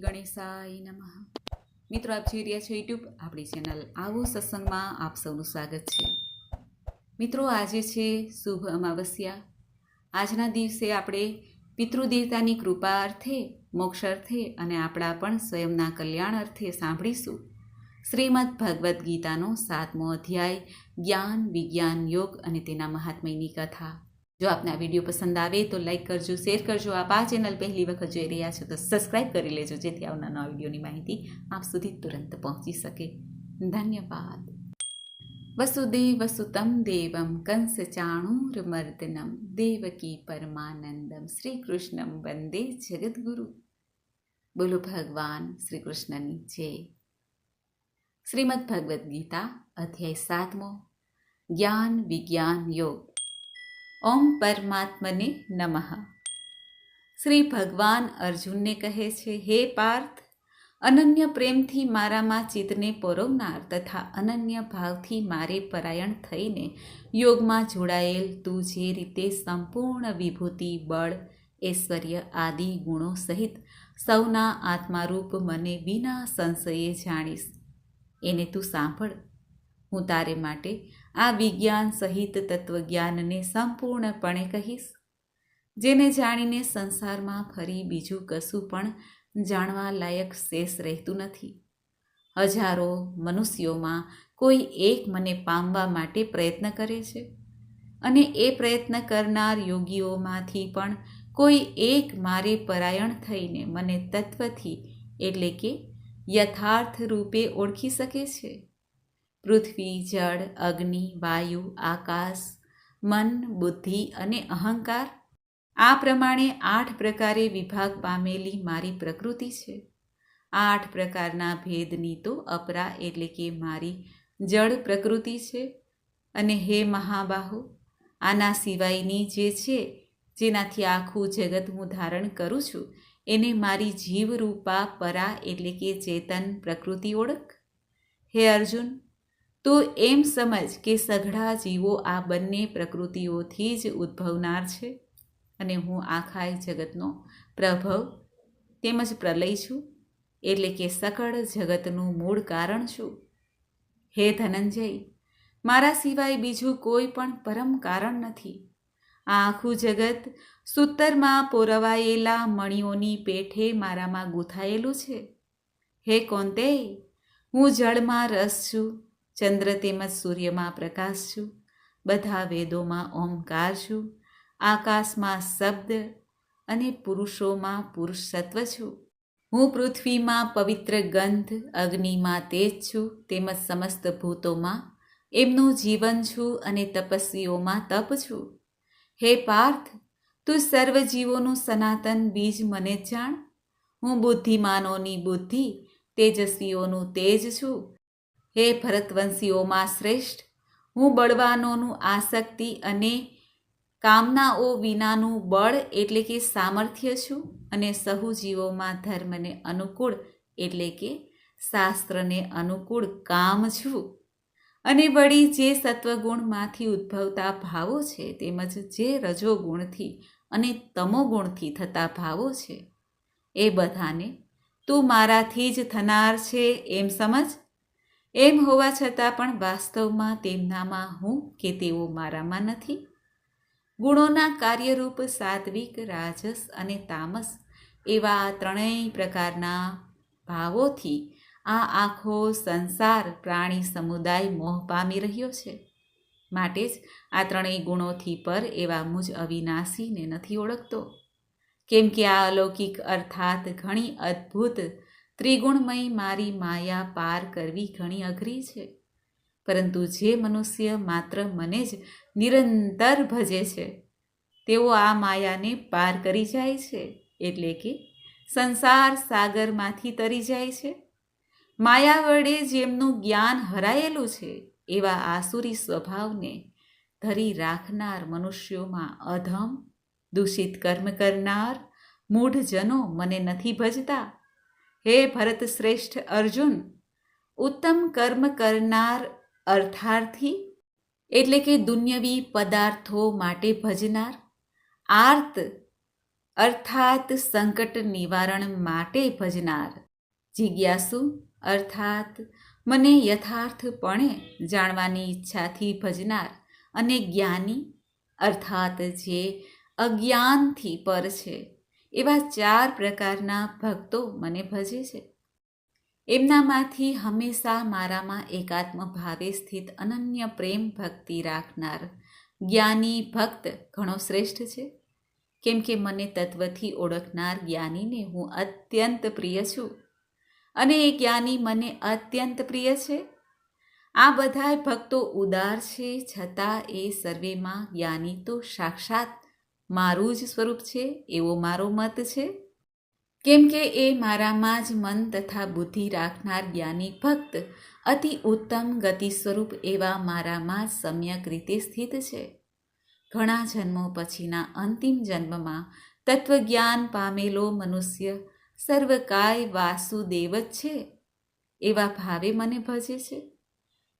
ગણેશાય નમઃ. મિત્રો, આપ જોઈ રહ્યા છો યુટ્યુબ આપણી ચેનલ આવો સત્સંગમાં આપ સૌનું સ્વાગત છે. મિત્રો, આજે છે શુભ અમાવસ્યા. આજના દિવસે આપણે પિતૃદેવતાની કૃપા અર્થે, મોક્ષ અર્થે અને આપણા પણ સ્વયંના કલ્યાણ અર્થે સાંભળીશું. શ્રીમદ ભગવદ્ ગીતાનો સાતમો અધ્યાય, જ્ઞાન, વિજ્ઞાન, યોગ અને તેના મહાત્મયની કથા. જો આપને આ વીડિયો પસંદ આવે તો લાઈક કરજો, શેર કરજો. આપ આ ચેનલ પહેલી વખત જોઈ રહ્યા છો તો સબસ્ક્રાઈબ કરી લેજો, જેથી આવનાર નવા વિડીયોની માહિતી આપ સુધી તુરંત પહોંચી શકે. ધન્યવાદ. વસુદેવસુતમ દેવમ કંસ ચાણૂરમર્દનમ દેવકી પરમાનંદમ. શ્રી કૃષ્ણમ વંદે જગદગુરુ. બોલો ભગવાન શ્રી કૃષ્ણની જય. શ્રીમદ ભગવદ્ ગીતા અધ્યાય સાતમો. જ્ઞાન વિજ્ઞાન યોગ. ઓમ પરમાત્મને નમઃ. શ્રી ભગવાન અર્જુનને કહે છે, હે પાર્થ, અનન્ય પ્રેમથી મારામાં ચિત્તને પરોવનાર તથા અનન્ય ભાવથી મારે પરાયણ થઈને યોગમાં જોડાયેલ તું જે રીતે સંપૂર્ણ વિભૂતિ, બળ, ઐશ્વર્ય આદિ ગુણો સહિત સૌના આત્મારૂપ મને વિના સંશયે જાણીશ. એને તું સાંભળ. હું તારે માટે આ વિજ્ઞાન સહિત તત્વજ્ઞાનને સંપૂર્ણપણે કહીશ. જેને જાણીને સંસારમાં ફરી બીજું કશું પણ જાણવા લાયક શેષ રહેતું નથી. હજારો મનુષ્યોમાં કોઈ એક મને પામવા માટે પ્રયત્ન કરે છે અને એ પ્રયત્ન કરનાર યોગીઓમાંથી પણ કોઈ એક મારે પરાયણ થઈને મને તત્વથી, એટલે કે યથાર્થ રૂપે ઓળખી શકે છે. પૃથ્વી, જળ, અગ્નિ, વાયુ, આકાશ, મન, બુદ્ધિ અને અહંકાર? આ પ્રમાણે આઠ પ્રકારે વિભાગ પામેલી મારી પ્રકૃતિ છે. આઠ પ્રકારના ભેદની તો અપરા એટલે કે મારી જળ પ્રકૃતિ છે. અને હે મહાબાહુ, આના સિવાયની જે છે, જેનાથી આખું જગત હું ધારણ કરું છું, એને મારી જીવરૂપા પરા એટલે કે ચેતન પ્રકૃતિ ઓળખ? હે અર્જુન તું એમ સમજ કે સઘળા જીવો આ બંને પ્રકૃતિઓથી જ ઉદ્ભવનાર છે અને હું આખા જગતનો પ્રભવ તેમજ પ્રલય છું, એટલે કે સકળ જગતનું મૂળ કારણ છું. હે ધનંજય, મારા સિવાય બીજું કોઈ પણ પરમ કારણ નથી. આ આખું જગત સૂતરમાં પોરવાયેલા મણિઓની પેઠે મારામાં ગૂંથાયેલું છે. હે કોંતે હું જળમાં રસ છું. ચંદ્ર તેમજ સૂર્યમાં પ્રકાશ છું. બધા વેદોમાં ઓમકાર છું. આકાશમાં શબ્દ અને પુરુષોમાં પુરુષસત્વ છું. હું પૃથ્વીમાં પવિત્ર ગંધ, અગ્નિમાં તેજ છું. તેમજ સમસ્ત ભૂતોમાં એમનું જીવન છું અને તપસ્વીઓમાં તપ છું. હે પાર્થ, તું સર્વ જીવોનું સનાતન બીજ મને જાણ. હું બુદ્ધિમાનોની બુદ્ધિ, તેજસ્વીઓનું તેજ છું. હે ભરતવંશીઓમાં શ્રેષ્ઠ, હું બળવાનોનું આસક્તિ અને કામનાઓ વિનાનું બળ એટલે કે સામર્થ્ય છું અને સહુ જીવોમાં ધર્મને અનુકૂળ એટલે કે શાસ્ત્રને અનુકૂળ કામ છું. અને વળી જે સત્વગુણમાંથી ઉદ્ભવતા ભાવો છે તેમજ જે રજોગુણથી અને તમોગુણથી થતા ભાવો છે, એ બધાને તું મારાથી જ થનાર છે એમ સમજ? એમ હોવા છતાં પણ વાસ્તવમાં તેમનામાં હું કે તેઓ મારામાં નથી. ગુણોના કાર્યરૂપ સાત્વિક, રાજસ અને તામસ એવા ત્રણેય પ્રકારના ભાવોથી આ આખો સંસાર પ્રાણી સમુદાય મોહ પામી રહ્યો છે. માટે જ આ ત્રણેય ગુણોથી પર એવા મુજ અવિનાશીને નથી ઓળખતો. કેમ કે આ અલૌકિક અર્થાત ઘણી અદ્ભુત ત્રિગુણમય મારી માયા પાર કરવી ઘણી અઘરી છે. પરંતુ જે મનુષ્ય માત્ર મને જ નિરંતર ભજે છે, તેઓ આ માયાને પાર કરી જાય છે, એટલે કે સંસાર સાગરમાંથી તરી જાય છે. માયા વડે જેમનું જ્ઞાન હરાયેલું છે, એવા આસુરી સ્વભાવને ધરી રાખનાર મનુષ્યોમાં અધમ, દૂષિત કર્મ કરનાર, મૂઢજનો મને નથી ભજતા. હે ભરત શ્રેષ્ઠ અર્જુન, ઉત્તમ કર્મ કરનાર અર્થાર્થી, એટલે કે દુન્યવી પદાર્થો માટે ભજનાર, આર્ત, અર્થાત સંકટ નિવારણ માટે ભજનાર. જિજ્ઞાસુ, અર્થાત, મને યથાર્થપણે જાણવાની ઈચ્છાથી ભજનાર અને જ્ઞાની, અર્થાત જે અજ્ઞાનથી પર છે. એવા ચાર પ્રકારના ભક્તો મને ભજે છે. એમનામાંથી હંમેશા મારામાં એકાત્મ ભાવે સ્થિત અનન્ય પ્રેમ ભક્તિ રાખનાર જ્ઞાની ભક્ત ઘણો શ્રેષ્ઠ છે. કેમ કે મને તત્વથી ઓળખનાર જ્ઞાનીને હું અત્યંત પ્રિય છું. અને એ જ્ઞાની મને અત્યંત પ્રિય છે. આ બધાય ભક્તો ઉદાર છે, છતાં એ સર્વેમાં જ્ઞાની તો સાક્ષાત મારું જ સ્વરૂપ છે, એવો મારો મત છે. કેમ કે એ મારામાં જ મન તથા બુદ્ધિ રાખનાર જ્ઞાની ભક્ત, અતિ ઉત્તમ ગતિ સ્વરૂપ એવા મારામાં સમ્યક રીતે સ્થિત છે. ઘણા જન્મો પછીના અંતિમ જન્મમાં તત્વજ્ઞાન પામેલો મનુષ્ય સર્વકાય વાસુદેવ જ છે, એવા ભાવે મને ભજે છે.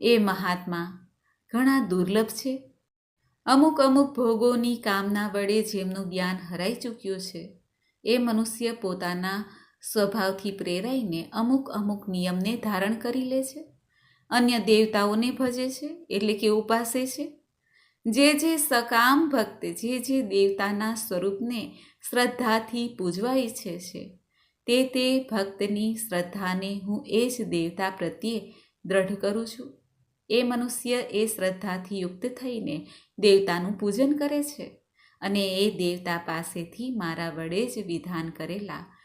એ મહાત્મા ઘણા દુર્લભ છે અમુક અમુક ભોગોની કામના વડે જેમનું જ્ઞાન હરાઈ ચૂક્યું છે, એ મનુષ્ય પોતાના સ્વભાવથી પ્રેરાઈને અમુક અમુક નિયમને ધારણ કરી લે છે. અન્ય દેવતાઓને ભજે છે, એટલે કે ઉપાસે છે. જે જે સકામ ભક્ત, જે જે દેવતાના સ્વરૂપને શ્રદ્ધાથી પૂજવા ઈચ્છે છે, તે તે ભક્તની શ્રદ્ધાને હું એ જ દેવતા પ્રત્યે દ્રઢ કરું છું. એ મનુષ્ય એ શ્રદ્ધાથી યુક્ત થઈને દેવતાનું પૂજન કરે છે અને એ દેવતા પાસેથી મારા વડે જ વિધાન કરેલા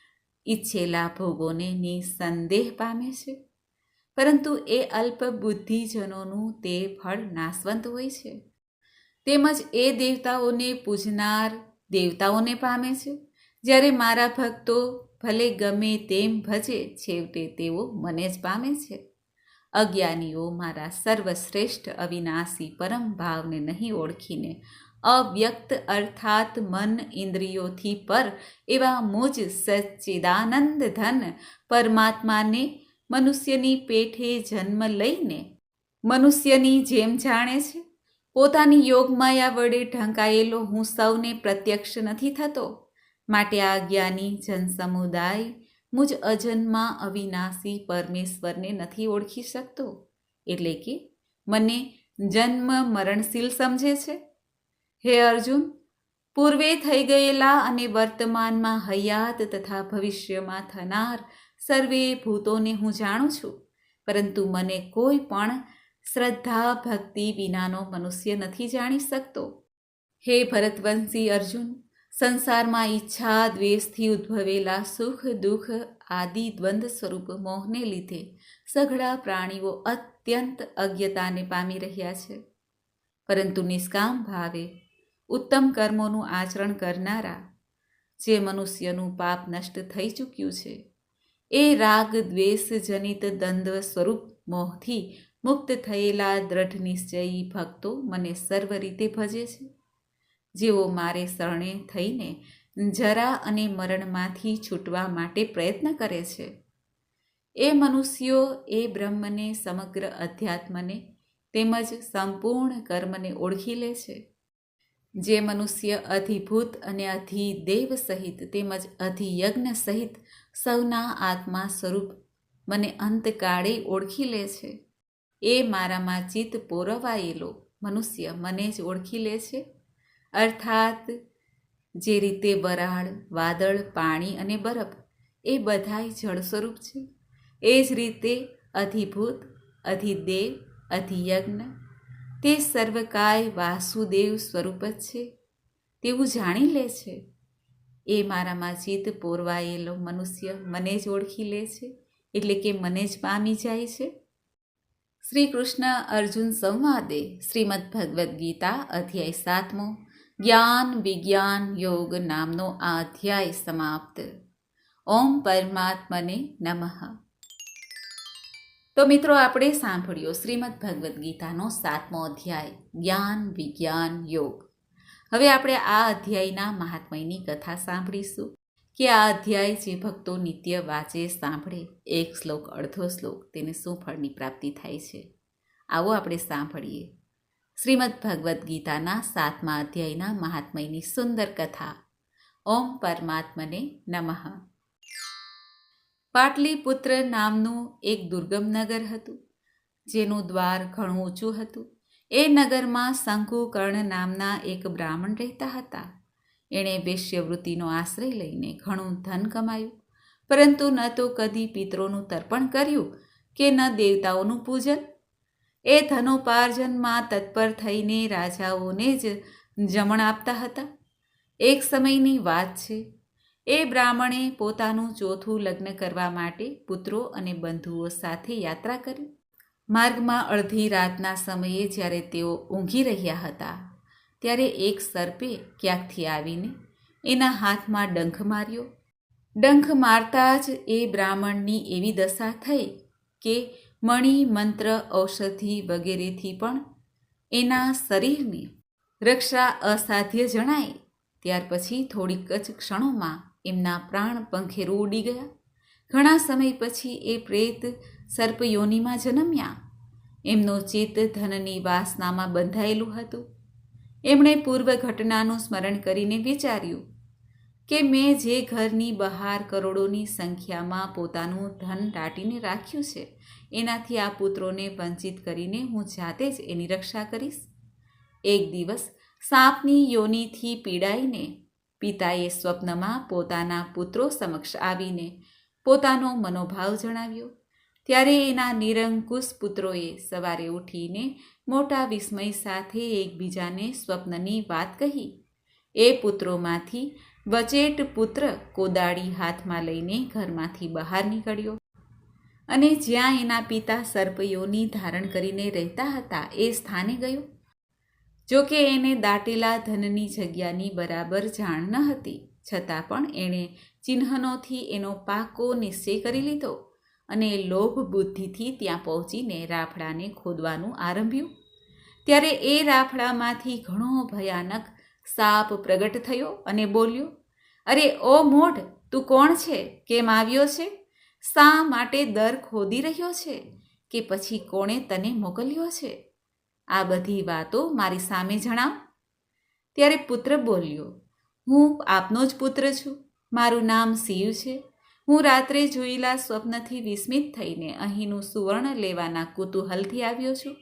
ઈચ્છેલા ભોગોને નિસંદેહ પામે છે. પરંતુ એ અલ્પ બુદ્ધિજનોનું તે ફળ નાશવંત હોય છે. તેમજ એ દેવતાઓને પૂજનાર દેવતાઓને પામે છે. જ્યારે મારા ભક્તો ભલે ગમે તેમ ભજે, છેવટે તેઓ મને જ પામે છે. અજ્ઞાનીઓ મારા સર્વશ્રેષ્ઠ અવિનાશી પરમ ભાવને નહીં ઓળખીને અવ્યક્ત અર્થાત મન ઇન્દ્રિયોથી પર એવા મુજ સચ્ચિદાનંદ ધન પરમાત્માને મનુષ્યની પેઠે જન્મ લઈને મનુષ્યની જેમ જાણે છે. પોતાની યોગમાયા વડે ઢંકાયેલો હું સૌને પ્રત્યક્ષ નથી થતો. માટે આ જ્ઞાની જનસમુદાય મુજ અજન્મા અવિનાશી પરમેશ્વરને નથી ઓળખી શકતો? એટલે કે મને જન્મ મરણશીલ સમજે છે? હે અર્જુન, પૂર્વે થઈ ગયેલા અને વર્તમાનમાં હયાત તથા ભવિષ્યમાં થનાર સર્વે ભૂતોને હું જાણું છું, પરંતુ મને કોઈ પણ શ્રદ્ધા, ભક્તિ વિનાનો મનુષ્ય નથી જાણી શકતો. હે ભરતવંશી અર્જુન સંસારમાં ઈચ્છા, દ્વેષથી ઉદ્ભવેલા સુખ, દુઃખ આદિ દ્વંદ્વ સ્વરૂપ મોહને લીધે સઘળા પ્રાણીઓ અત્યંત અજ્ઞતાને પામી રહ્યા છે. પરંતુ નિષ્કામ ભાવે ઉત્તમ કર્મોનું આચરણ કરનારા, જે મનુષ્યનું પાપ નષ્ટ થઈ ચૂક્યું છે, એ રાગ, દ્વેષ જનિત દ્વંદ્વ સ્વરૂપ મોહથી મુક્ત થયેલા દ્રઢ નિશ્ચયી ભક્તો મને સર્વ રીતે ભજે છે. જેઓ મારે શરણે થઈને જરા અને મરણમાંથી છૂટવા માટે પ્રયત્ન કરે છે. એ મનુષ્યો એ બ્રહ્મને સમગ્ર અધ્યાત્મને તેમજ સંપૂર્ણ કર્મને ઓળખી લે છે. જે મનુષ્ય અધિભૂત અને અધિદેવ સહિત તેમજ અધિયજ્ઞ સહિત સૌના આત્મા સ્વરૂપ મને અંતકાળે ઓળખી લે છે. એ મારામાં ચિત્ત પોરવાયેલો મનુષ્ય મને જ ઓળખી લે છે. અર્થાત, જે રીતે વરાળ, વાદળ, પાણી અને બરફ એ બધાય જળ સ્વરૂપ છે. એ જ રીતે અધિભૂત, અધિદેવ, અધિયજ્ઞ, તે સર્વકાય વાસુદેવ સ્વરૂપ જ છે. તેવું જાણી લે છે. એ મારામાં ચિત્ત પોરવાયેલો મનુષ્ય મને જ ઓળખી લે છે, એટલે કે મને જ પામી જાય છે. શ્રી કૃષ્ણ અર્જુન સંવાદે શ્રીમદ ભગવદ્ ગીતા અધ્યાય સાતમો જ્ઞાન વિજ્ઞાન યોગ નામનો આ અધ્યાય સમાપ્ત ઓમ પરમાત્મને નમઃ તો મિત્રો આપણે સાંભળ્યો શ્રીમદ ભગવદ્ ગીતાનો સાતમો અધ્યાય જ્ઞાન વિજ્ઞાન યોગ હવે આપણે આ અધ્યાયના મહાત્મયની કથા સાંભળીશું કે આ અધ્યાય જે ભક્તો નિત્ય વાંચે સાંભળે એક શ્લોક અડધો શ્લોક તેને શું ફળની પ્રાપ્તિ થાય છે। આવો આપણે સાંભળીએ। શ્રીમદ ભગવદ્ ગીતાના સાતમા અધ્યાયના મહાત્મયની સુંદર કથા. ઓમ પરમાત્મને નમઃ. પાટલીપુત્ર નામનું એક દુર્ગમ નગર હતું, જેનું દ્વાર ઘણું ઊંચું હતું. એ નગરમાં શંકુકર્ણ નામના એક બ્રાહ્મણ રહેતા હતા. એણે વેશ્યવૃત્તિનો આશ્રય લઈને ઘણું ધન કમાયું. પરંતુ ન તો કદી પિત્રોનું તર્પણ કર્યું કે ન દેવતાઓનું પૂજન એ ધનોપાર્જનમાં તત્પર થઈને રાજાઓને જ જમણ આપતા હતા. એક સમયની વાત છે, એ બ્રાહ્મણે પોતાનું ચોથું લગ્ન કરવા માટે પુત્રો અને બંધુઓ સાથે યાત્રા કરી. માર્ગમાં અડધી રાતના સમયે જ્યારે તેઓ ઊંઘી રહ્યા હતા, ત્યારે એક સર્પે ક્યાંકથી આવીને એના હાથમાં ડંખ માર્યો. ડંખ મારતા જ એ બ્રાહ્મણની એવી દશા થઈ કે મણિ, મંત્ર, ઔષધિ વગેરેથી પણ એના શરીરની રક્ષા અસાધ્ય જણાય. ત્યાર પછી થોડીક જ ક્ષણોમાં એમના પ્રાણ પંખેરું ઉડી ગયા. ઘણા સમય પછી એ પ્રેત સર્પયોનીમાં જન્મ્યા. એમનો ચિત્ત ધનની વાસનામાં બંધાયેલું હતું. એમણે પૂર્વ ઘટનાનું સ્મરણ કરીને વિચાર્યું કે મેં જે ઘરની બહાર કરોડોની સંખ્યામાં પોતાનું ધન દાટીને રાખ્યું છે, એનાથી આ પુત્રોને વંચિત કરીને હું જાતે જ એની રક્ષા કરીશ. એક દિવસ સાપની યોનિથી પીડાઈને પિતાએ સ્વપ્નમાં પોતાના પુત્રો સમક્ષ આવીને પોતાનો મનોભાવ જણાવ્યો. ત્યારે એના નિરંકુશ પુત્રોએ સવારે ઉઠીને મોટા વિસ્મય સાથે એકબીજાને સ્વપ્નની વાત કહી. એ પુત્રોમાંથી વચેટ પુત્ર કોદાળી હાથમાં લઈને ઘરમાંથી બહાર નીકળ્યો. અને જ્યાં એના પિતા સર્પયોની ધારણ કરીને રહેતા હતા એ સ્થાને ગયો. જોકે એને દાટેલા ધનની જગ્યાની બરાબર જાણ ન હતી, છતાં પણ એણે ચિહ્નોથી એનો પાકો નિશ્ચય કરી લીધો અને લોભ બુદ્ધિથી ત્યાં પહોંચીને રાફડાને ખોદવાનું આરંભ્યું. ત્યારે એ રાફડામાંથી ઘણો ભયાનક સાપ પ્રગટ થયો અને બોલ્યો અરે, ઓ મોઢ, તું કોણ છે? કેમ આવ્યો છે? શા માટે દર ખોદી રહ્યો છે? કે પછી કોણે તને મોકલ્યો છે? આ બધી વાતો મારી સામે જણાવ. ત્યારે પુત્ર બોલ્યો, હું આપનો જ પુત્ર છું. મારું નામ શિવ છે. હું રાત્રે જોયેલા સ્વપ્નથી વિસ્મિત થઈને અહીંનું સુવર્ણ લેવાના કુતૂહલથી આવ્યો છું.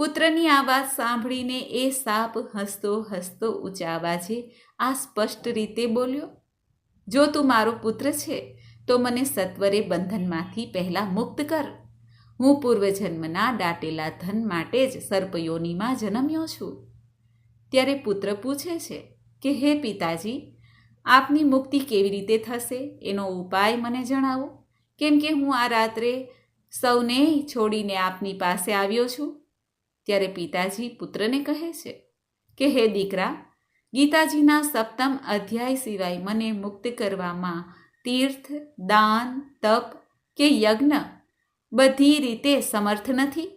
પુત્રની આ વાત સાંભળીને એ સાપ હસતો હસતો ઊંચા અવાજે આ સ્પષ્ટ રીતે બોલ્યો, જો તું મારો પુત્ર છે, તો મને સત્વરે બંધનમાંથી પહેલાં મુક્ત કર. હું પૂર્વજન્મના દાટેલા ધન માટે જ સર્પયોનીમાં જન્મ્યો છું. ત્યારે પુત્ર પૂછે છે કે, હે પિતાજી, આપની મુક્તિ કેવી રીતે થશે? એનો ઉપાય મને જણાવો. કેમ કે હું આ રાત્રે સૌને છોડીને આપની પાસે આવ્યો છું. ત્યારે પિતાજી પુત્રને કહે છે કે, હે દીકરા, ગીતાજીના સપ્તમ અધ્યાય સિવાય મને મુક્ત કરવામાં તીર્થ, દાન, તપ કે યજ્ઞ બધી રીતે સમર્થ નથી?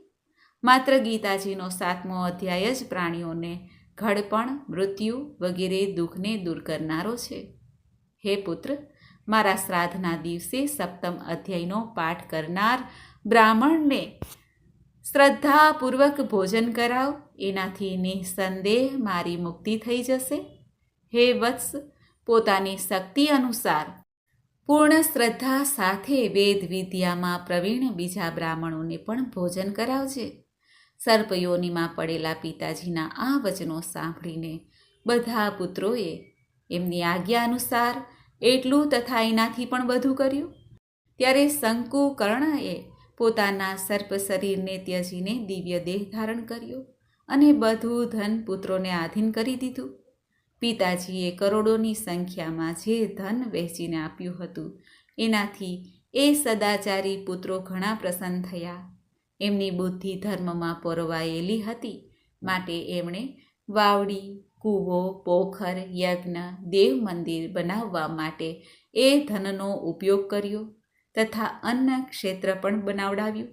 માત્ર ગીતાજીનો સાતમો અધ્યાય જ પ્રાણીઓને ઘડપણ, મૃત્યુ વગેરે દુઃખને દૂર કરનારો છે. હે પુત્ર, મારા શ્રાદ્ધના દિવસે સપ્તમ અધ્યાયનો પાઠ કરનાર બ્રાહ્મણને શ્રદ્ધાપૂર્વક ભોજન કરાવ, એનાથી નિઃસંદેહ મારી મુક્તિ થઈ જશે. હે વત્સ, પોતાની શક્તિ અનુસાર. પૂર્ણ શ્રદ્ધા સાથે વેદ વિદ્યામાં પ્રવીણ બીજા બ્રાહ્મણોને પણ ભોજન કરાવજે. સર્પયોનીમાં પડેલા પિતાજીના આ વચનો સાંભળીને બધા પુત્રોએ એમની આજ્ઞા અનુસાર એટલું તથા એનાથી પણ વધુ કર્યું. ત્યારે શંકુ કર્ણએ પોતાના સર્પ શરીરને ત્યજીને દિવ્ય દેહ ધારણ કર્યો અને બધું ધન પુત્રોને આધીન કરી દીધું. પિતાજીએ કરોડોની સંખ્યામાં જે ધન વહેંચીને આપ્યું હતું, એનાથી એ સદાચારી પુત્રો ઘણા પ્રસન્ન થયા. એમની બુદ્ધિ ધર્મમાં પરોવાયેલી હતી, માટે એમણે વાવડી, કૂવો, પોખર, યજ્ઞ, દેવ મંદિર બનાવવા માટે એ ધનનો ઉપયોગ કર્યો. તથા અન્ન ક્ષેત્ર પણ બનાવડાવ્યું.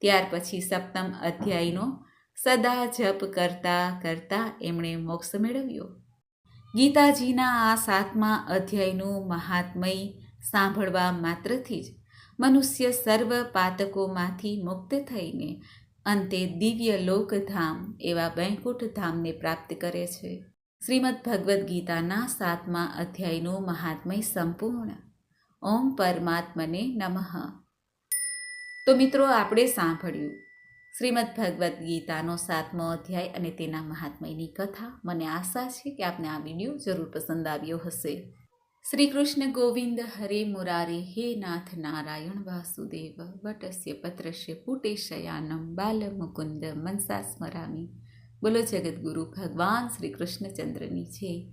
ત્યાર પછી સપ્તમ અધ્યાયનો સદા જપ કરતા કરતા એમણે મોક્ષ મેળવ્યો. ગીતાજીના આ સાતમા અધ્યાયનું મહાત્મય સાંભળવા માત્રથી જ મનુષ્ય સર્વ પાતકોમાંથી મુક્ત થઈને અંતે દિવ્ય લોકધામ એવા વૈકુંઠ ધામને પ્રાપ્ત કરે છે. શ્રીમદ ભગવદ્ ગીતાના સાતમા અધ્યાયનું મહાત્મય સંપૂર્ણ ઓમ પરમાત્મને નમઃ. તો મિત્રો, આપણે સાંભળ્યું શ્રીમદ ભગવદ્ ગીતાનો સાતમો અધ્યાય અને તેના મહાત્મયની કથા. મને આશા છે કે આપને આ વીડિયો જરૂર પસંદ આવ્યો હશે. શ્રી કૃષ્ણ ગોવિંદ હરે મુરારે, હે નાથ નારાયણ વાસુદેવ, વટસ્ય પત્રસ્ય પુટેશયાનમ બાલ મુકુંદ મનસા સ્મરામી. બોલો, જગદગુરુ ભગવાન શ્રી કૃષ્ણચંદ્રની છે